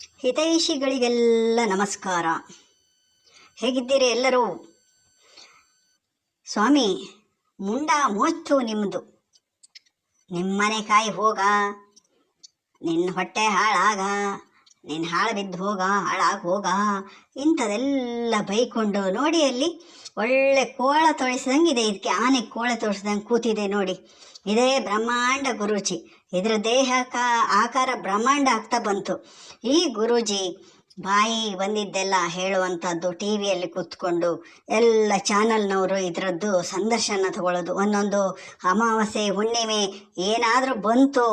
ಹಿತೈಷಿಗಳಿಗೆಲ್ಲ ನಮಸ್ಕಾರ. ಹೇಗಿದ್ದೀರಿ ಎಲ್ಲರೂ? ಸ್ವಾಮಿ ಮುಂಡ ಮೋಚ್ಚು ನಿಮ್ಮದು ನಿಮ್ಮನೆ ಕಾಯಿ ಹೋಗ ನಿನ್ನ ಹೊಟ್ಟೆ ಹಾಳಾಗ ನಿನ್ನ ಹಾಳು ಬಿದ್ದು ಹೋಗ, ಹಾಳಾಗಿ ಹೋಗ, ಇಂಥದೆಲ್ಲ ಬೈಕೊಂಡು ನೋಡಿ ಅಲ್ಲಿ ಒಳ್ಳೆ ಕೋಳ ತೊಳಿಸಿದಂಗೆ ಇದಕ್ಕೆ ಆನೆ ಕೋಳ ತೊಳಿಸಿದಂಗೆ ಕೂತಿದೆ ನೋಡಿ. ಇದೇ ಬ್ರಹ್ಮಾಂಡ ಗುರೂಜಿ. ಇದರ ದೇಹಕ ಆಕಾರ ಬ್ರಹ್ಮಾಂಡ ಆಗ್ತಾ ಬಂತು. ಈ ಗುರೂಜಿ ಬಾಯಿ ಬಂದಿದ್ದೆಲ್ಲ ಹೇಳುವಂಥದ್ದು ಟಿ ವಿಯಲ್ಲಿ ಕೂತ್ಕೊಂಡು ಎಲ್ಲ ಚಾನಲ್ನವರು ಇದರದ್ದು ಸಂದರ್ಶನ ತಗೊಳ್ಳೋದು. ಒಂದೊಂದು ಅಮಾವಾಸ್ಯೆ, ಹುಣ್ಣಿಮೆ ಏನಾದರೂ ಬಂತು,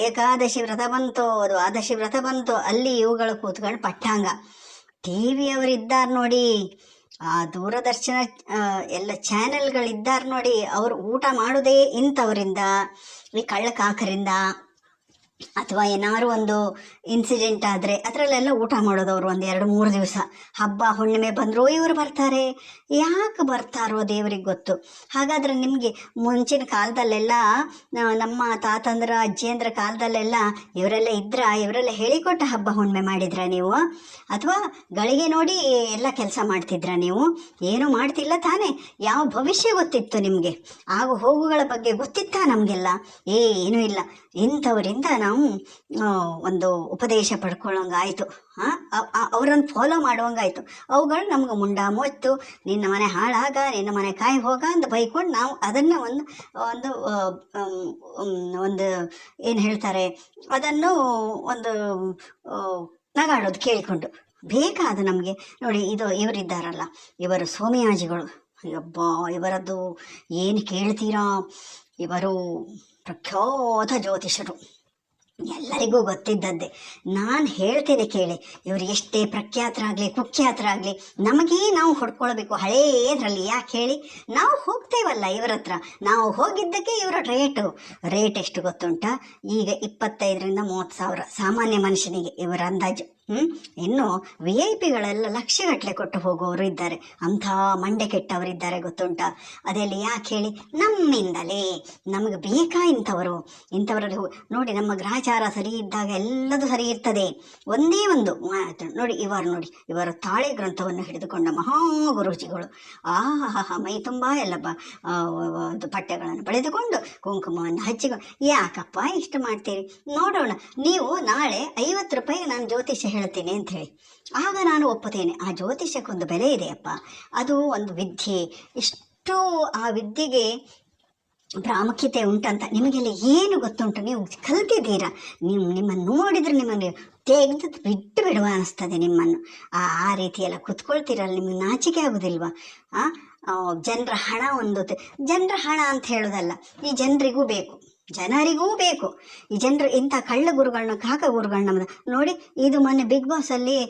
ಏಕಾದಶಿ ವ್ರತ ಬಂತು ದ್ವಾದಶಿ ವ್ರತ ಬಂತು, ಅಲ್ಲಿ ಇವುಗಳು ಕೂತ್ಕೊಂಡು ಪಟ್ಟಾಂಗ. ಟಿ ವಿಯವರಿದ್ದಾರೆ ನೋಡಿ, ಆ ದೂರದರ್ಶನ ಎಲ್ಲ ಚಾನೆಲ್ಗಳಿದ್ದಾರೆ ನೋಡಿ, ಅವರು ಊಟ ಮಾಡೋದೇ ಇಂಥವರಿಂದ, ಈ ಕಳ್ಳಕಾಕರಿಂದ ಅಥವಾ ಏನಾದ್ರು ಒಂದು ಇನ್ಸಿಡೆಂಟ್ ಆದರೆ ಅದರಲ್ಲೆಲ್ಲ ಊಟ ಮಾಡೋದು ಅವರು ಒಂದು ಎರಡು ಮೂರು ದಿವಸ. ಹಬ್ಬ, ಹುಣ್ಣಿಮೆ ಬಂದರೂ ಇವರು ಬರ್ತಾರೆ. ಯಾಕೆ ಬರ್ತಾರೋ ದೇವ್ರಿಗೆ ಗೊತ್ತು. ಹಾಗಾದರೆ ನಿಮಗೆ ಮುಂಚಿನ ಕಾಲದಲ್ಲೆಲ್ಲ ನಮ್ಮ ತಾತಂದ್ರ, ಅಜ್ಜಿಯಂದ್ರ ಕಾಲದಲ್ಲೆಲ್ಲ ಇವರೆಲ್ಲ ಇದ್ರ, ಇವರೆಲ್ಲ ಹೇಳಿಕೊಟ್ಟ ಹಬ್ಬ, ಹುಣ್ಣಿಮೆ ಮಾಡಿದ್ರ ನೀವು? ಅಥವಾ ಗಳಿಗೆ ನೋಡಿ ಎಲ್ಲ ಕೆಲಸ ಮಾಡ್ತಿದ್ರ ನೀವು? ಏನೂ ಮಾಡ್ತಿಲ್ಲ ತಾನೇ. ಯಾವ ಭವಿಷ್ಯ ಗೊತ್ತಿತ್ತು ನಿಮಗೆ? ಆಗು ಹೋಗುಗಳ ಬಗ್ಗೆ ಗೊತ್ತಿತ್ತಾ ನಮಗೆಲ್ಲ? ಏನೂ ಇಲ್ಲ. ಇಂಥವರಿಂದ ನಾವು ಆ, ಒಂದು ಉಪದೇಶ ಪಡ್ಕೊಳ್ಳೋಂಗಾಯಿತು. ಅವರನ್ನು ಫಾಲೋ ಮಾಡುವಂಗಾಯ್ತು. ಅವುಗಳು ನಮ್ಗೆ ಮುಂಡ ಮೊತ್ತು ನಿನ್ನ ಮನೆ ಹಾಳಾಗ ನಿನ್ನ ಮನೆ ಕಾಯಿ ಹೋಗ ಅಂತ ಬೈಕೊಂಡು ನಾವು ಅದನ್ನು ಒಂದು ಒಂದು ಒಂದು ಏನು ಹೇಳ್ತಾರೆ ಅದನ್ನು ಒಂದು ನಗಾಡೋದು ಕೇಳಿಕೊಂಡು. ಬೇಕಾದ ನಮಗೆ ನೋಡಿ ಇದು ಇವರಿದ್ದಾರಲ್ಲ ಇವರು ಸೋಮಯಾಜಿಗಳು ಅಯ್ಯಬ್ಬ ಇವರದ್ದು ಏನು ಕೇಳ್ತೀರಾ? ಇವರು ಪ್ರಖ್ಯಾತ ಜ್ಯೋತಿಷರು ಎಲ್ಲರಿಗೂ ಗೊತ್ತಿದ್ದದ್ದೇ. ನಾನು ಹೇಳ್ತೇನೆ ಕೇಳಿ, ಇವರು ಎಷ್ಟೇ ಪ್ರಖ್ಯಾತರಾಗಲಿ, ಕುಖ್ಯಾತರಾಗಲಿ, ನಮಗೇ ನಾವು ಹೊಡ್ಕೊಳ್ಬೇಕು ಹಳೇದ್ರಲ್ಲಿ. ಯಾಕೆ ಹೇಳಿ? ನಾವು ಹೋಗ್ತೇವಲ್ಲ ಇವರ ಹತ್ರ. ನಾವು ಹೋಗಿದ್ದಕ್ಕೆ ಇವರ ರೇಟು ರೇಟ್ ಎಷ್ಟು ಗೊತ್ತುಂಟ? ಈಗ ಇಪ್ಪತ್ತೈದರಿಂದ ಮೂವತ್ತು ಸಾವಿರ ಸಾಮಾನ್ಯ ಮನುಷ್ಯನಿಗೆ ಇವರ ಅಂದಾಜು. ಹ್ಞೂ ಇನ್ನು ವಿ ಐ ಪಿಗಳೆಲ್ಲ ಲಕ್ಷಗಟ್ಟಲೆ ಕೊಟ್ಟು ಹೋಗುವವರು ಇದ್ದಾರೆ. ಅಂಥ ಮಂಡೆ ಕೆಟ್ಟವರಿದ್ದಾರೆ ಗೊತ್ತುಂಟ? ಅದೆಲ್ಲ ಯಾಕೆ ಹೇಳಿ? ನಮ್ಮಿಂದಲೇ. ನಮಗೆ ಬೇಕಾ ಇಂಥವರು? ಇಂಥವರಲ್ಲಿ ನೋಡಿ, ನಮ್ಮ ಗ್ರಹಚಾರ ಸರಿ ಇದ್ದಾಗ ಎಲ್ಲದೂ ಸರಿ ಇರ್ತದೆ. ಒಂದೇ ಒಂದು ನೋಡಿ, ಇವರು ನೋಡಿ, ಇವರ ತಾಳೆ ಗ್ರಂಥವನ್ನು ಹಿಡಿದುಕೊಂಡ ಮಹಾ ಗುರೂಜಿಗಳು. ಆಹಾ ಮೈ ತುಂಬ ಎಲ್ಲ ಪಡೆದುಕೊಂಡು ಅದು ಪಟ್ಟೆಗಳನ್ನು ಬಳಿದುಕೊಂಡು ಕುಂಕುಮವನ್ನು ಹಚ್ಚಿಕೊಂಡು ಯಾಕಪ್ಪ ಇಷ್ಟು ಮಾಡ್ತೀರಿ? ನೋಡೋಣ, ನೀವು ನಾಳೆ ಐವತ್ತು ರೂಪಾಯಿ ನಾನು ಜ್ಯೋತಿಷ್ಯ ಹೇಳ್ತೀನಿ ಅಂತ ಹೇಳಿ. ಆಗ ನಾನು ಒಪ್ಪುತ್ತೇನೆ. ಆ ಜ್ಯೋತಿಷ್ಯಕ್ಕೊಂದು ಬೆಲೆ ಇದೆಯಪ್ಪ ಅದು ಒಂದು ವಿದ್ಯೆ. ಇಷ್ಟು ಆ ವಿದ್ಯೆಗೆ ಪ್ರಾಮುಖ್ಯತೆ ಉಂಟಂತ ನಿಮಗೆಲ್ಲ ಏನು ಗೊತ್ತುಂಟು? ನೀವು ಕಲ್ತಿದ್ದೀರಾ? ನೀವು ನಿಮ್ಮನ್ನು ನೋಡಿದರೆ ನಿಮ್ಮನ್ನು ತೆಗೆದು ಬಿಟ್ಟು ಬಿಡುವ ಅನಿಸ್ತದೆ ನಿಮ್ಮನ್ನು. ಆ ಆ ರೀತಿಯೆಲ್ಲ ಕುತ್ಕೊಳ್ತೀರಲ್ಲ, ನಿಮಗೆ ನಾಚಿಕೆ ಆಗೋದಿಲ್ವಾ? ಆ ಜನರ ಹಣ ಒಂದು ಜನರ ಹಣ ಅಂತ ಹೇಳೋದಲ್ಲ, ಈ ಜನರಿಗೂ ಬೇಕು. ಜನರಿಗೂ ಬೇಕು. ಈ ಜನರು ಇಂಥ ಕಳ್ಳ ಗುರುಗಳನ್ನ ಕಾಕ ಗುರುಗಳನ್ನ ನೋಡಿ, ಇದು ಮೊನ್ನೆ ಬಿಗ್ ಬಾಸಲ್ಲಿ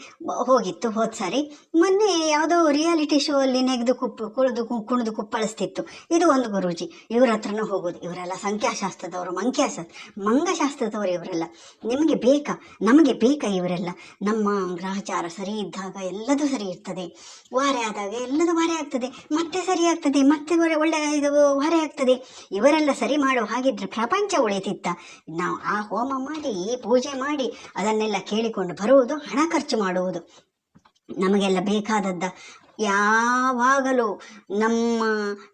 ಹೋಗಿತ್ತು ಹೋದ ಸಾರಿ. ಮೊನ್ನೆ ಯಾವುದೋ ರಿಯಾಲಿಟಿ ಶೋ ಅಲ್ಲಿ ನೆಗೆದು ಕುಪ್ಪು ಕುಳಿದು ಕುಣಿದು ಕುಪ್ಪಳಿಸ್ತಿತ್ತು. ಇದು ಒಂದು ಗುರೂಜಿ. ಇವ್ರ ಹತ್ರನೂ ಹೋಗೋದು. ಇವರೆಲ್ಲ ಸಂಖ್ಯಾಶಾಸ್ತ್ರದವರು ಮಂಖ್ಯಾಸ ಮಂಗಶಾಸ್ತ್ರದವರು ಇವರೆಲ್ಲ. ನಿಮಗೆ ಬೇಕಾ? ನಮಗೆ ಬೇಕಾ ಇವರೆಲ್ಲ? ನಮ್ಮ ಗ್ರಹಚಾರ ಸರಿ ಇದ್ದಾಗ ಎಲ್ಲದೂ ಸರಿ ಇರ್ತದೆ. ವಾರೆ ಆದಾಗ ಎಲ್ಲದೂ ವಾರೆ ಆಗ್ತದೆ. ಮತ್ತೆ ಸರಿ ಆಗ್ತದೆ. ಮತ್ತೆ ಒಳ್ಳೆ ಇದು ವಾರೆ ಆಗ್ತದೆ. ಇವರೆಲ್ಲ ಸರಿ ಮಾಡೋ ಹಾಗಿದ್ರೆ ಪ್ರಪಂಚ ಉಳಿತಿತ್ತ. ನಾವು ಆ ಹೋಮ ಮಾಡಿ, ಈ ಪೂಜೆ ಮಾಡಿ ಅದನ್ನೆಲ್ಲ ಕೇಳಿಕೊಂಡು ಬರುವುದು, ಹಣ ಖರ್ಚು ಮಾಡುವುದು. ನಮಗೆಲ್ಲ ಬೇಕಾದದ್ದ ಯಾವಾಗಲೂ ನಮ್ಮ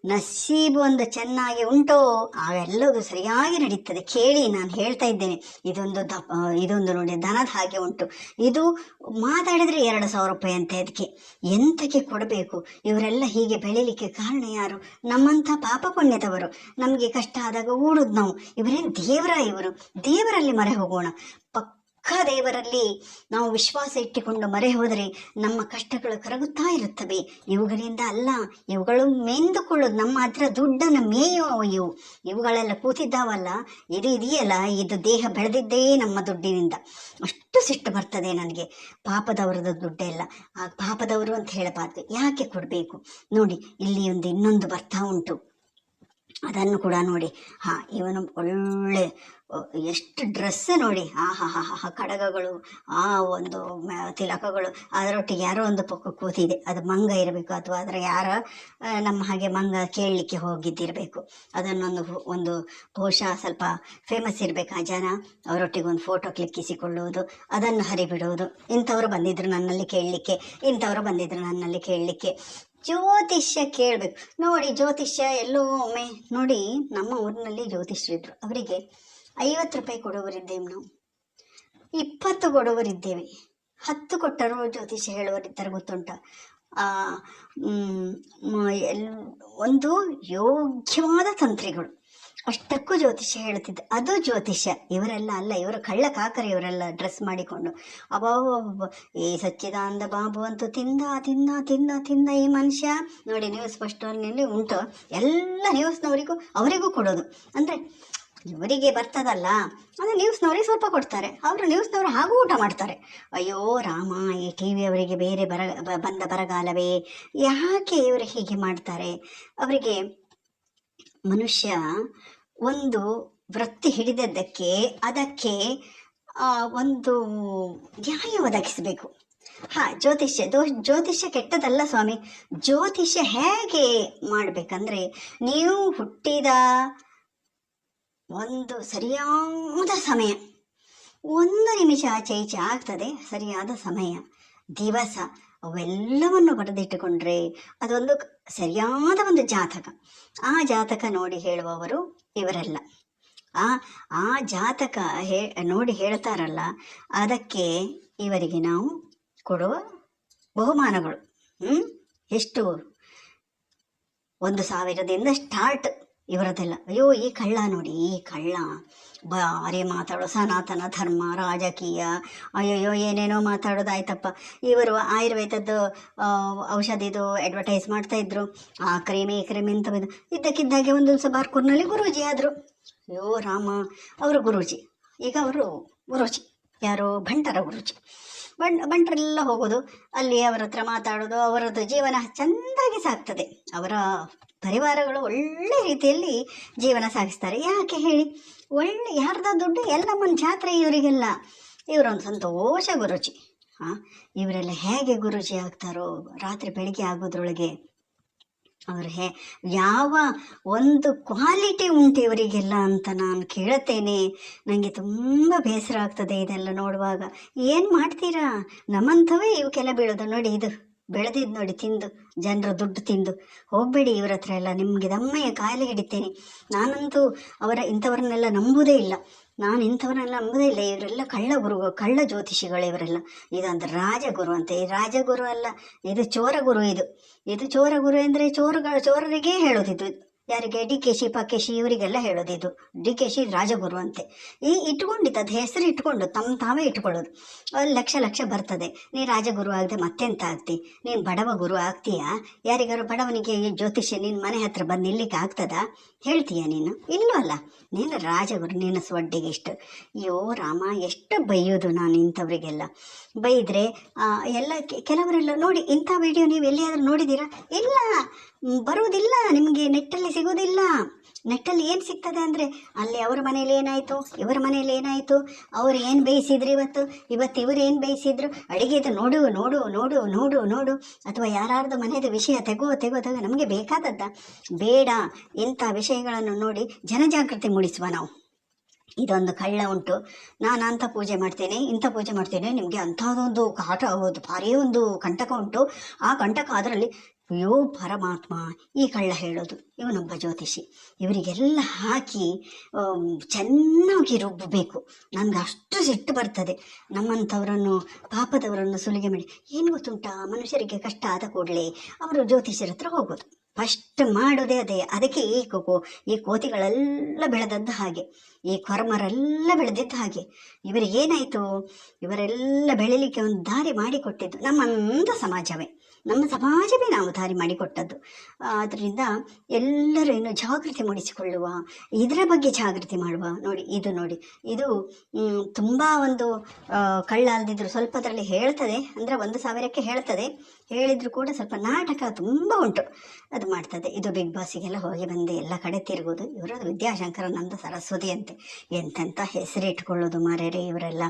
ನಸೀಬು ಒಂದು ಚೆನ್ನಾಗಿ ಉಂಟೋ ಅವೆಲ್ಲವೂ ಸರಿಯಾಗಿ ನಡೀತದೆ. ಕೇಳಿ ನಾನು ಹೇಳ್ತಾ ಇದ್ದೇನೆ. ಇದೊಂದು ದ ಇದೊಂದು ನೋಡಿ ದನದ ಹಾಗೆ ಉಂಟು. ಇದು ಮಾತಾಡಿದರೆ ಎರಡು ಸಾವಿರ ರೂಪಾಯಿ ಅಂತ ಅದಕ್ಕೆ. ಎಂತಕ್ಕೆ ಕೊಡಬೇಕು? ಇವರೆಲ್ಲ ಹೀಗೆ ಬೆಳೀಲಿಕ್ಕೆ ಕಾರಣ ಯಾರು? ನಮ್ಮಂಥ ಪಾಪ ಪುಣ್ಯದವರು. ನಮಗೆ ಕಷ್ಟ ಆದಾಗ ಓಡೋದು ನಾವು. ಇವರೇನು ದೇವರ ಇವರು. ದೇವರಲ್ಲಿ ಮರೆ ಹೋಗೋಣ. ಪಕ್ಕ ದೇವರಲ್ಲಿ ನಾವು ವಿಶ್ವಾಸ ಇಟ್ಟುಕೊಂಡು ಮರೆ ಹೋದರೆ ನಮ್ಮ ಕಷ್ಟಗಳು ಕರಗುತ್ತಾ ಇರುತ್ತವೆ. ಇವುಗಳಿಂದ ಅಲ್ಲ, ಇವುಗಳು ಮೆಂದುಕೊಳ್ಳೋದು ನಮ್ಮ ಹತ್ರ ದುಡ್ಡನ್ನು ಮೇಯೋ ಇವು. ಇವುಗಳೆಲ್ಲ ಕೂತಿದ್ದಾವಲ್ಲ, ಇದು ಇದೆಯಲ್ಲ, ಇದು ದೇಹ ಬೆಳೆದಿದ್ದೇ ನಮ್ಮ ದುಡ್ಡಿನಿಂದ. ಅಷ್ಟು ಸಿಟ್ಟು ಬರ್ತದೆ ನನಗೆ. ಪಾಪದವರದ ದುಡ್ಡೆಲ್ಲ ಆ ಪಾಪದವರು ಅಂತ ಹೇಳಬಾರ್ದು. ಯಾಕೆ ಕೊಡಬೇಕು? ನೋಡಿ, ಇಲ್ಲಿ ಒಂದು ಇನ್ನೊಂದು ಬರ್ತಾ ಉಂಟು. ಅದನ್ನು ಕೂಡ ನೋಡಿ. ಹಾ, ಇವನು ಒಳ್ಳೆ ಎಷ್ಟು ಡ್ರೆಸ್ ನೋಡಿ. ಆ, ಹಾ ಹಾ ಹಾ ಕಡಗಗಳು, ಆ, ಒಂದು ತಿಲಕಗಳು. ಅದರೊಟ್ಟಿಗೆ ಯಾರೋ ಒಂದು ಪಕ್ಕ ಕೂತಿದೆ. ಅದು ಮಂಗ ಇರಬೇಕು ಅಥವಾ ಅದರ ಯಾರ ನಮ್ಮ ಹಾಗೆ ಮಂಗ ಕೇಳಲಿಕ್ಕೆ ಹೋಗಿದ್ದಿರಬೇಕು. ಅದನ್ನೊಂದು ಒಂದು ಬಹುಶಃ ಸ್ವಲ್ಪ ಫೇಮಸ್ ಇರಬೇಕು ಆ ಜನ. ಅವರೊಟ್ಟಿಗೆ ಒಂದು ಫೋಟೋ ಕ್ಲಿಕ್ಕಿಸಿಕೊಳ್ಳುವುದು, ಅದನ್ನು ಹರಿಬಿಡುವುದು. ಇಂಥವ್ರು ಬಂದಿದ್ರು ನನ್ನಲ್ಲಿ ಕೇಳಲಿಕ್ಕೆ, ಇಂಥವ್ರು ಬಂದಿದ್ರು ನನ್ನಲ್ಲಿ ಕೇಳಲಿಕ್ಕೆ. ಜ್ಯೋತಿಷ್ಯ ಕೇಳಬೇಕು. ನೋಡಿ, ಜ್ಯೋತಿಷ್ಯ ಎಲ್ಲೋ ಒಮ್ಮೆ ನೋಡಿ, ನಮ್ಮ ಊರಿನಲ್ಲಿ ಜ್ಯೋತಿಷ್ಯರಿದ್ರು. ಅವರಿಗೆ ಐವತ್ತು ರೂಪಾಯಿ ಕೊಡುವರಿದ್ದೇವೆ ನಾವು. ಇಪ್ಪತ್ತು ಕೊಡುವರಿದ್ದೇವೆ ಹತ್ತು ಕೊಟ್ಟರು ಜ್ಯೋತಿಷ್ಯ ಹೇಳುವರಿದ್ದಾರೆ ಗೊತ್ತುಂಟ. ಒಂದು ಯೋಗ್ಯವಾದ ತಂತ್ರಿಗಳು. ಅಷ್ಟಕ್ಕೂ ಜ್ಯೋತಿಷ್ಯ ಹೇಳುತ್ತಿದ್ದ. ಅದು ಜ್ಯೋತಿಷ್ಯ ಇವರೆಲ್ಲ ಅಲ್ಲ. ಇವರು ಕಳ್ಳ ಕಾಕರ ಇವರೆಲ್ಲ ಡ್ರೆಸ್ ಮಾಡಿಕೊಂಡು. ಅಬ್ಬಬ್ಬಬ್ಬ. ಈ ಸಚ್ಚಿದಾನಂದ ಬಾಬು ಅಂತೂ ತಿಂದ ತಿಂದ ತಿಂದ ತಿಂದ ಈ ಮನುಷ್ಯ. ನೋಡಿ ನ್ಯೂಸ್ ಫಸ್ಟ್ನಲ್ಲಿ ಉಂಟು. ಎಲ್ಲ ನ್ಯೂಸ್ನವರಿಗೂ ಅವರಿಗೂ ಕೊಡೋದು. ಅಂದರೆ ಇವರಿಗೆ ಬರ್ತದಲ್ಲ? ಅಂದರೆ ನ್ಯೂಸ್ನವರಿಗೆ ಸ್ವಲ್ಪ ಕೊಡ್ತಾರೆ. ಅವರು ನ್ಯೂಸ್ನವರು ಹಾಗೂ ಊಟ ಮಾಡ್ತಾರೆ. ಅಯ್ಯೋ, ರಾಮ, ಈ ಟಿ ವಿ ಅವರಿಗೆ ಬೇರೆ ಬರ ಬಂದ ಬರಗಾಲವೇ? ಯಾಕೆ ಇವರು ಹೀಗೆ ಮಾಡ್ತಾರೆ? ಅವರಿಗೆ ಮನುಷ್ಯ ಒಂದು ವೃತ್ತಿ ಹಿಡಿದದ್ದಕ್ಕೆ, ಅದಕ್ಕೆ ಒಂದು ನ್ಯಾಯ ಒದಗಿಸಬೇಕು. ಹಾ, ಜ್ಯೋತಿಷ್ಯ, ದೋ, ಜ್ಯೋತಿಷ್ಯ ಕೆಟ್ಟದಲ್ಲ ಸ್ವಾಮಿ. ಜ್ಯೋತಿಷ್ಯ ಹೇಗೆ ಮಾಡಬೇಕಂದ್ರೆ, ನೀವು ಹುಟ್ಟಿದ ಒಂದು ಸರಿಯಾದ ಸಮಯ. ಒಂದು ನಿಮಿಷ ಆಚೆ ಈಚೆ ಆಗ್ತದೆ, ಸರಿಯಾದ ಸಮಯ. ದಿವಸ, ಅವೆಲ್ಲವನ್ನು ಬರೆದಿಟ್ಟುಕೊಂಡ್ರೆ ಅದೊಂದು ಸರಿಯಾದ ಒಂದು ಜಾತಕ. ಆ ಜಾತಕ ನೋಡಿ ಹೇಳುವವರು ಇವರೆಲ್ಲ. ಆ ಆ ಜಾತಕ ಹೇ, ನೋಡಿ ಹೇಳ್ತಾರಲ್ಲ, ಅದಕ್ಕೆ ಇವರಿಗೆ ನಾವು ಕೊಡುವ ಬಹುಮಾನಗಳು. ಹ್ಞೂ ಎಷ್ಟು? ಒಂದು ಸಾವಿರದಿಂದ ಸ್ಟಾರ್ಟ್. ಇವರದೆಲ್ಲ ಅಯ್ಯೋ, ಈ ಕಳ್ಳ ನೋಡಿ, ಈ ಕಳ್ಳ. ಬಾರಿ ಮಾತಾಡೋ ಸನಾತನ ಧರ್ಮ, ರಾಜಕೀಯ, ಅಯ್ಯಯ್ಯೋ, ಏನೇನೋ ಮಾತಾಡೋದಾಯ್ತಪ್ಪ. ಇವರು ಆಯುರ್ವೇದದ್ದು ಔಷಧಿದು ಅಡ್ವರ್ಟೈಸ್ ಮಾಡ್ತಾ ಇದ್ರು. ಆ ಕ್ರೀಮಿ, ಈ ಕ್ರೀಮಿ ಅಂತ ಬಂದು, ಇದ್ದಕ್ಕಿದ್ದಾಗೆ ಒಂದು ದಿವಸ ಬಾರ್ಕೂರ್ನಲ್ಲಿ ಗುರೂಜಿ ಆದರು. ಅಯ್ಯೋ, ರಾಮ, ಅವರು ಗುರೂಜಿ. ಈಗ ಅವರು ಗುರೂಜಿ. ಯಾರು? ಭಂಟರ ಗುರೂಜಿ. ಬಂ ಬಂಟರೆಲ್ಲ ಹೋಗೋದು. ಅಲ್ಲಿ ಅವರ ಹತ್ರ ಮಾತಾಡೋದು, ಅವರದ್ದು ಜೀವನ ಚೆಂದಾಗಿ ಸಾಗ್ತದೆ. ಅವರ ಪರಿವಾರಗಳು ಒಳ್ಳೆ ರೀತಿಯಲ್ಲಿ ಜೀವನ ಸಾಗಿಸ್ತಾರೆ. ಯಾಕೆ ಹೇಳಿ? ಒಳ್ಳೆ ಯಾರ್ದ ದುಡ್ಡು ಎಲ್ಲಮ್ಮನ ಜಾತ್ರೆ ಇವರಿಗೆಲ್ಲ ಇವರೊಂದು ಸಂತೋಷ ಗುರುಚಿ ಹಾಂ ಇವರೆಲ್ಲ ಹೇಗೆ ಗುರುಜಿ ಆಗ್ತಾರೋ ರಾತ್ರಿ ಬೆಳಿಗ್ಗೆ ಆಗೋದ್ರೊಳಗೆ ಅವರು ಹೇ, ಯಾವ ಒಂದು ಕ್ವಾಲಿಟಿ ಉಂಟು ಇವರಿಗೆಲ್ಲ ಅಂತ ನಾನು ಕೇಳುತ್ತೇನೆ. ನನಗೆ ತುಂಬ ಬೇಸರ ಆಗ್ತದೆ ಇದೆಲ್ಲ ನೋಡುವಾಗ. ಏನು ಮಾಡ್ತೀರಾ? ನಮ್ಮಂಥವೇ ಇವಕ್ಕೆಲ್ಲ ಬೀಳೋದು. ನೋಡಿ ಇದು. ಬೆಳೆದಿದ್ದು ನೋಡಿ ತಿಂದು, ಜನರ ದುಡ್ಡು ತಿಂದು. ಹೋಗಬೇಡಿ ಇವ್ರ ಹತ್ರ ಎಲ್ಲ, ನಿಮಗೆ ದಮ್ಮಯ್ಯ ಕಾಯಿಲೆ ಹಿಡಿತೇನೆ ನಾನಂತೂ ಅವರ ಇಂಥವ್ರನ್ನೆಲ್ಲ ನಂಬುವುದೇ ಇಲ್ಲ. ನಾನು ಇಂಥವ್ರನ್ನೆಲ್ಲ ನಂಬುದೇ ಇಲ್ಲ. ಇವರೆಲ್ಲ ಕಳ್ಳ ಗುರು, ಕಳ್ಳ ಜ್ಯೋತಿಷಿಗಳು ಇವರೆಲ್ಲ. ಇದೊಂದು ರಾಜಗುರು ಅಂತ. ಈ ರಾಜಗುರು ಅಲ್ಲ, ಇದು ಚೋರ ಗುರು ಇದು. ಇದು ಚೋರ ಗುರು ಅಂದರೆ ಚೋರಗಳು, ಚೋರರಿಗೇ ಹೇಳೋದಿದ್ದು. ಯಾರಿಗೆ? ಡಿ ಕೆ ಶಿ ಪಕೇಶಿ ಇವರಿಗೆಲ್ಲ ಹೇಳೋದಿದು ಡಿ ಕೆ ಶಿ ರಾಜಗುರು ಅಂತೆ. ಈ ಇಟ್ಕೊಂಡಿತ್ತು ಅದು ಹೆಸರು ಇಟ್ಕೊಂಡು ತಮ್ಮ ತಾವೇ ಇಟ್ಕೊಳ್ಳೋದು. ಅಲ್ಲಿ ಲಕ್ಷ ಲಕ್ಷ ಬರ್ತದೆ. ನೀ ರಾಜಗುರು ಆಗದೆ ಮತ್ತೆಂತ ಆಗ್ತಿ? ನೀನು ಬಡವ ಗುರು ಆಗ್ತೀಯಾ? ಯಾರಿಗಾರು ಬಡವನಿಗೆ ಜ್ಯೋತಿಷ್ಯ ನಿನ್ನ ಮನೆ ಹತ್ರ ಬಂದು ನಿಲ್ಲಿಕ್ಕೆ ಆಗ್ತದಾ? ಹೇಳ್ತೀಯ ನೀನು? ಇಲ್ಲೂ ಅಲ್ಲ. ನೀನು ರಾಜಗುರು, ನೀನು ಸ್ವಡ್ಡಿಗೆ ಇಷ್ಟು ಅಯ್ಯೋ ರಾಮ, ಎಷ್ಟು ಬೈಯೋದು ನಾನು ಇಂಥವರಿಗೆಲ್ಲ. ಬೈದರೆ ಎಲ್ಲ ಕೆಲವರೆಲ್ಲ ನೋಡಿ, ಇಂಥ ವಿಡಿಯೋ ನೀವು ಎಲ್ಲಿಯಾದರೂ ನೋಡಿದ್ದೀರಾ? ಇಲ್ಲ. ಬರುವುದಿಲ್ಲ. ನಿಮಗೆ ನೆಟ್ಟಲ್ಲಿ ಸಿಗೋದಿಲ್ಲ ನೆಟ್ಟಲ್ಲಿ ಏನು ಸಿಗ್ತದೆ ಅಂದರೆ, ಅಲ್ಲಿ ಅವ್ರ ಮನೇಲಿ ಏನಾಯಿತು? ಇವರ ಮನೇಲಿ ಏನಾಯಿತು? ಅವ್ರು ಏನು ಬೇಯಿಸಿದ್ರು ಇವತ್ತು? ಇವತ್ತು ಇವರು ಏನು ಬೇಯಿಸಿದ್ರು? ಅಡುಗೆದು ನೋಡು ನೋಡು ನೋಡು ನೋಡು ನೋಡು. ಅಥವಾ ಯಾರ್ದು ಮನೆಯದು ವಿಷಯ ತೆಗೋ ತೆಗೋ ತೆಗೋ. ನಮಗೆ ಬೇಕಾದದ್ದ. ಬೇಡ. ಇಂಥ ವಿಷಯಗಳನ್ನು ನೋಡಿ ಜನಜಾಗೃತಿ ಮೂಡಿಸುವ ನಾವು. ಇದೊಂದು ಕಳ್ಳ ಉಂಟು. ನಾನು ಅಂಥ ಪೂಜೆ ಮಾಡ್ತೇನೆ ಇಂಥ ಪೂಜೆ ಮಾಡ್ತೇನೆ, ನಿಮಗೆ ಅಂಥದ್ದೊಂದು ಕಾಟ ಒಂದು ಭಾರಿ ಒಂದು ಕಂಟಕ ಉಂಟು. ಆ ಕಂಟಕ ಅದರಲ್ಲಿ, ಅಯ್ಯೋ, ಪರಮಾತ್ಮ, ಈ ಕಳ್ಳ ಹೇಳೋದು. ಇವನೊಬ್ಬ ಜ್ಯೋತಿಷಿ. ಇವರಿಗೆಲ್ಲ ಹಾಕಿ ಚೆನ್ನಾಗಿ ರುಬ್ಬಬೇಕು. ನನಗೆ ಅಷ್ಟು ಸಿಟ್ಟು ಬರ್ತದೆ. ನಮ್ಮಂಥವರನ್ನು, ಪಾಪದವರನ್ನು ಸುಲಿಗೆ ಮಾಡಿ. ಏನು ಗೊತ್ತುಂಟಾ, ಮನುಷ್ಯರಿಗೆ ಕಷ್ಟ ಆದ ಕೂಡಲೇ ಅವರು ಜ್ಯೋತಿಷರ ಹತ್ರ ಹೋಗೋದು. ಫಸ್ಟ್ ಮಾಡೋದೇ ಅದೇ. ಅದಕ್ಕೆ ಈ ಕೋ ಈ ಕೋತಿಗಳೆಲ್ಲ ಬೆಳೆದದ್ದು ಹಾಗೆ. ಈ ಕೊರಮರೆಲ್ಲ ಬೆಳೆದಿದ್ದು ಹಾಗೆ. ಇವರಿಗೇನಾಯಿತು ಇವರೆಲ್ಲ ಬೆಳಿಲಿಕ್ಕೆ ಒಂದು ದಾರಿ ಮಾಡಿಕೊಟ್ಟಿದ್ದು ನಮ್ಮಂಥ ಸಮಾಜವೇ. ನಮ್ಮ ಸಮಾಜವೇ ನಾವು ದಾರಿ ಮಾಡಿಕೊಟ್ಟದ್ದು. ಆದ್ದರಿಂದ ಎಲ್ಲರೂ ಏನು ಜಾಗೃತಿ ಮೂಡಿಸಿಕೊಳ್ಳುವ, ಇದರ ಬಗ್ಗೆ ಜಾಗೃತಿ ಮಾಡುವ, ನೋಡಿ ಇದು ನೋಡಿ. ಇದು ತುಂಬ ಒಂದು ಕಳ್ಳ ಅಲ್ದಿದ್ರು ಸ್ವಲ್ಪ ಅದರಲ್ಲಿ ಹೇಳ್ತದೆ. ಅಂದರೆ ಒಂದು ಸಾವಿರಕ್ಕೆ ಹೇಳ್ತದೆ. ಹೇಳಿದ್ರು ಕೂಡ ಸ್ವಲ್ಪ ನಾಟಕ ತುಂಬ ಉಂಟು. ಅದು ಮಾಡ್ತದೆ. ಇದು ಬಿಗ್ ಬಾಸಿಗೆಲ್ಲ ಹೋಗಿ ಬಂದು ಎಲ್ಲ ಕಡೆ ತಿರುಗೋದು ಇವರದು ವಿದ್ಯಾಶಂಕರ ನಂದು ಸರಸ್ವತಿ ಅಂತೆ. ಎಂತೆಂಥ ಹೆಸರಿಟ್ಕೊಳ್ಳೋದು ಮಾರ್ಯಾರೆ ಇವರೆಲ್ಲ?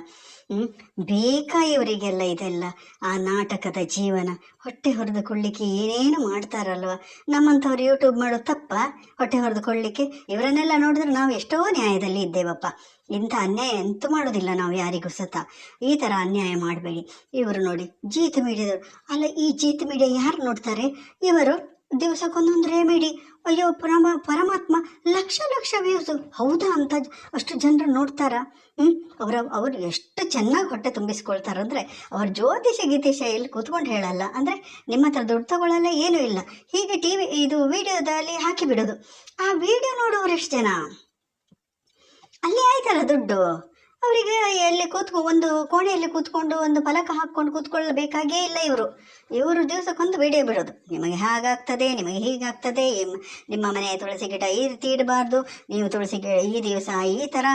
ಬೇಕಾ ಇವರಿಗೆಲ್ಲ ಇದೆಲ್ಲ? ಆ ನಾಟಕದ ಜೀವನ. ಹೊಟ್ಟೆ ಹೊರೆದುಕೊಳ್ಳಿಕ್ಕೆ ಏನೇನು ಮಾಡ್ತಾರಲ್ವ? ನಮ್ಮಂಥವ್ರು ಯೂಟ್ಯೂಬ್ ಮಾಡೋದು ತಪ್ಪ, ಹೊಟ್ಟೆ ಹೊಡೆದುಕೊಳ್ಳಿಕ್ಕೆ ಇವರನ್ನೆಲ್ಲ ನೋಡಿದ್ರೆ ನಾವು ಎಷ್ಟೋ ನ್ಯಾಯದಲ್ಲಿ ಇದ್ದೇವಪ್ಪ. ಇಂಥ ಅನ್ಯಾಯ ಎಂತೂ ಮಾಡೋದಿಲ್ಲ ನಾವು ಯಾರಿಗೂ ಸತ. ಈ ಥರ ಅನ್ಯಾಯ ಮಾಡಬೇಡಿ. ಇವರು ನೋಡಿ, ಜೀತ್ ಮೀಡಿಯಾದವರು. ಅಲ್ಲ, ಈ ಜೀತ್ ಮೀಡಿಯಾ ಯಾರು ನೋಡ್ತಾರೆ? ಇವರು ದಿವಸಕ್ಕೊಂದೊಂದು ರೆಮಿಡಿ. ಅಯ್ಯೋ, ಪರಮ, ಪರಮಾತ್ಮ ಲಕ್ಷ ಲಕ್ಷ ವ್ಯೂಸು ಹೌದಾ ಅಂತ ಅಷ್ಟು ಜನರು ನೋಡ್ತಾರ? ಹ್ಞೂ ಅವರ, ಅವರು ಎಷ್ಟು ಚೆನ್ನಾಗಿ ಹೊಟ್ಟೆ ತುಂಬಿಸ್ಕೊಳ್ತಾರಂದ್ರೆ ಅವ್ರ ಜ್ಯೋತಿಷ ಗೀತಿಷ ಇಲ್ಲಿ ಕೂತ್ಕೊಂಡು ಹೇಳಲ್ಲ. ಅಂದರೆ ನಿಮ್ಮ ಹತ್ರ ದುಡ್ಡು ತಗೊಳ್ಳಲ್ಲ ಏನೂ ಇಲ್ಲ. ಹೀಗೆ ಟಿ ವಿ, ಇದು ವಿಡಿಯೋದಲ್ಲಿ ಹಾಕಿ ಬಿಡೋದು. ಆ ವಿಡಿಯೋ ನೋಡೋರು ಎಷ್ಟು ಜನ? ಅಲ್ಲಿ ಆಯ್ತಲ್ಲ ದುಡ್ಡು? ಅವರಿಗೆ ಎಲ್ಲಿ ಕೂತ್ಕೊ, ಒಂದು ಕೋಣೆಯಲ್ಲಿ ಕೂತ್ಕೊಂಡು, ಒಂದು ಫಲಕ ಹಾಕ್ಕೊಂಡು ಕೂತ್ಕೊಳ್ಳಬೇಕಾಗೇ ಇಲ್ಲ ಇವರು. ಇವರು ದಿವಸಕ್ಕೊಂದು ವಿಡಿಯೋ ಬಿಡೋದು. ನಿಮಗೆ ಹಾಗಾಗ್ತದೆ, ನಿಮಗೆ ಹೀಗಾಗ್ತದೆ, ನಿಮ್ಮ ಮನೆಯ ತುಳಸಿ ಗಿಡ ಈ ರೀತಿ ಇಡಬಾರ್ದು, ನೀವು ತುಳಸಿ ಗಿಡ ಈ ದಿವಸ ಈ ಥರ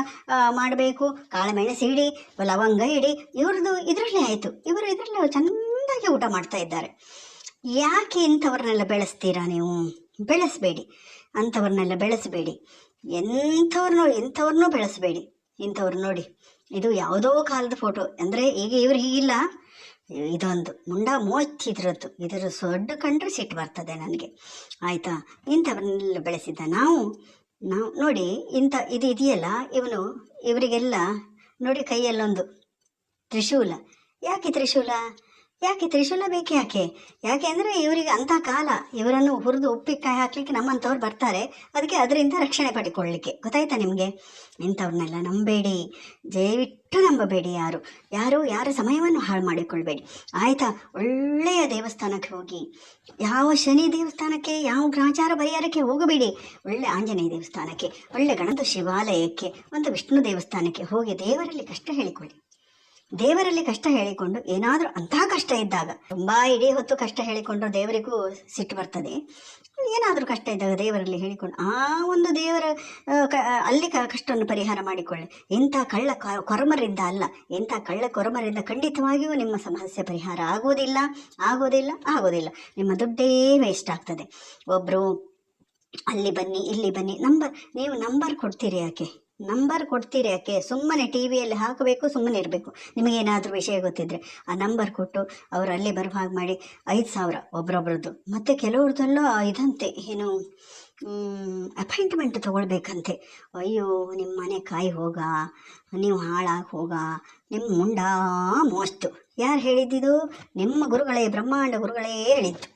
ಮಾಡಬೇಕು ಕಾಳುಮೆಣಸು ಇಡಿ ಲವಂಗ ಇಡಿ, ಇವ್ರದ್ದು ಇದರಲ್ಲೇ ಆಯಿತು. ಇವರು ಇದರಲ್ಲೇ ಚೆನ್ನಾಗಿ ಊಟ ಮಾಡ್ತಾ ಇದ್ದಾರೆ. ಯಾಕೆ ಇಂಥವ್ರನ್ನೆಲ್ಲ ಬೆಳೆಸ್ತೀರಾ ನೀವು? ಬೆಳೆಸಬೇಡಿ. ಅಂಥವ್ರನ್ನೆಲ್ಲ ಬೆಳೆಸಬೇಡಿ. ಎಂಥವ್ರನ್ನೂ ಎಂಥವ್ರನ್ನೂ ಬೆಳೆಸಬೇಡಿ. ಇಂಥವ್ರು ನೋಡಿ. ಇದು ಯಾವುದೋ ಕಾಲದ ಫೋಟೋ ಅಂದರೆ ಈಗ ಇವ್ರು ಹೀಗಿಲ್ಲ. ಇದೊಂದು ಮುಂಡ ಮೋಚ್ಚಿದ್ರದ್ದು ಇದರ ಸೊಡ್ಡ ಕಂಡ್ರೆ ಸಿಟ್ಟು ಬರ್ತದೆ ನನಗೆ. ಆಯಿತಾ? ಇಂಥವ್ರನ್ನೆಲ್ಲ ಬೆಳೆಸಿದ್ದ ನಾವು. ನಾವು ನೋಡಿ, ಇಂಥ ಇದು ಇದೆಯಲ್ಲ, ಇವನು, ಇವರಿಗೆಲ್ಲ ನೋಡಿ ಕೈಯಲ್ಲೊಂದು ತ್ರಿಶೂಲ. ಯಾಕೆ ತ್ರಿಶೂಲ? ಯಾಕೆ ತ್ರಿಶೂಲ ಬೇಕು ಯಾಕೆ? ಯಾಕೆ ಅಂದರೆ ಇವರಿಗೆ ಅಂಥ ಕಾಲ ಇವರನ್ನು ಹುರಿದು ಉಪ್ಪಿಕಾಯಿ ಹಾಕ್ಲಿಕ್ಕೆ ನಮ್ಮಂಥವ್ರು ಬರ್ತಾರೆ. ಅದಕ್ಕೆ ಅದರಿಂದ ರಕ್ಷಣೆ ಪಡ್ಕೊಳ್ಳಿಕ್ಕೆ ಗೊತ್ತಾಯ್ತಾ ನಿಮಗೆ? ಇಂಥವ್ರನ್ನೆಲ್ಲ ನಂಬೇಡಿ. ದಯವಿಟ್ಟು ನಂಬಬೇಡಿ ಯಾರು. ಯಾರು ಯಾರ ಸಮಯವನ್ನು ಹಾಳು ಮಾಡಿಕೊಳ್ಬೇಡಿ. ಆಯಿತಾ? ಒಳ್ಳೆಯ ದೇವಸ್ಥಾನಕ್ಕೆ ಹೋಗಿ. ಯಾವ ಶನಿ ದೇವಸ್ಥಾನಕ್ಕೆ, ಯಾವ ಗ್ರಹಚಾರ ಪರಿಹಾರಕ್ಕೆ ಹೋಗಬೇಡಿ. ಒಳ್ಳೆ ಆಂಜನೇಯ ದೇವಸ್ಥಾನಕ್ಕೆ, ಒಳ್ಳೆ ಗಣಪ ಶಿವಾಲಯಕ್ಕೆ, ಒಂದು ವಿಷ್ಣು ದೇವಸ್ಥಾನಕ್ಕೆ ಹೋಗಿ ದೇವರಲ್ಲಿ ಕಷ್ಟ ಹೇಳಿಕೊಳ್ಳಿ. ದೇವರಲ್ಲಿ ಕಷ್ಟ ಹೇಳಿಕೊಂಡು, ಏನಾದರೂ ಅಂತಹ ಕಷ್ಟ ಇದ್ದಾಗ, ತುಂಬ ಇಡೀ ಹೊತ್ತು ಕಷ್ಟ ಹೇಳಿಕೊಂಡು ದೇವರಿಗೂ ಸಿಟ್ಟು ಬರ್ತದೆ. ಏನಾದರೂ ಕಷ್ಟ ಇದ್ದಾಗ ದೇವರಲ್ಲಿ ಹೇಳಿಕೊಂಡು, ಆ ಒಂದು ದೇವರ ಅಲ್ಲಿ ಕಷ್ಟವನ್ನು ಪರಿಹಾರ ಮಾಡಿಕೊಳ್ಳಿ. ಇಂಥ ಕಳ್ಳ ಕೊರಮರಿಂದ ಅಲ್ಲ, ಇಂಥ ಕಳ್ಳ ಕೊರಮರಿಂದ ಖಂಡಿತವಾಗಿಯೂ ನಿಮ್ಮ ಸಮಸ್ಯೆ ಪರಿಹಾರ ಆಗುವುದಿಲ್ಲ ಆಗೋದಿಲ್ಲ ಆಗೋದಿಲ್ಲ ನಿಮ್ಮ ದುಡ್ಡೇ ವೇಸ್ಟ್ ಆಗ್ತದೆ. ಒಬ್ಬರು ಅಲ್ಲಿ ಬನ್ನಿ, ಇಲ್ಲಿ ಬನ್ನಿ ನಂಬರ್ ನೀವು ನಂಬರ್ ಕೊಡ್ತೀರಿ ಯಾಕೆ? ನಂಬರ್ ಕೊಡ್ತೀರಿ ಯಾಕೆ? ಸುಮ್ಮನೆ ಟಿ ವಿಯಲ್ಲಿ ಹಾಕಬೇಕು, ಸುಮ್ಮನೆ ಇರಬೇಕು. ನಿಮಗೇನಾದರೂ ವಿಷಯ ಗೊತ್ತಿದ್ರೆ ಆ ನಂಬರ್ ಕೊಟ್ಟು ಅವರು ಅಲ್ಲಿ ಬರುವ ಹಾಗೆ ಮಾಡಿ. ಐದು ಸಾವಿರ ಒಬ್ರೊಬ್ರದ್ದು. ಮತ್ತು ಕೆಲವ್ರದ್ದೆಲ್ಲ ಇದಂತೆ, ಏನು ಅಪಾಯಿಂಟ್ಮೆಂಟ್ ತೊಗೊಳ್ಬೇಕಂತೆ. ಅಯ್ಯೋ ನಿಮ್ಮ ಮನೆ ಕಾಯಿ ಹೋಗ, ನೀವು ಹಾಳಾಗಿ ಹೋಗ ನಿಮ್ಮ ಮುಂಡಾ ಮೋಸ್ತು. ಯಾರು ಹೇಳಿದ್ದಿದು? ನಿಮ್ಮ ಗುರುಗಳೇ, ಬ್ರಹ್ಮಾಂಡ ಗುರುಗಳೇ ಹೇಳಿದ್ದು.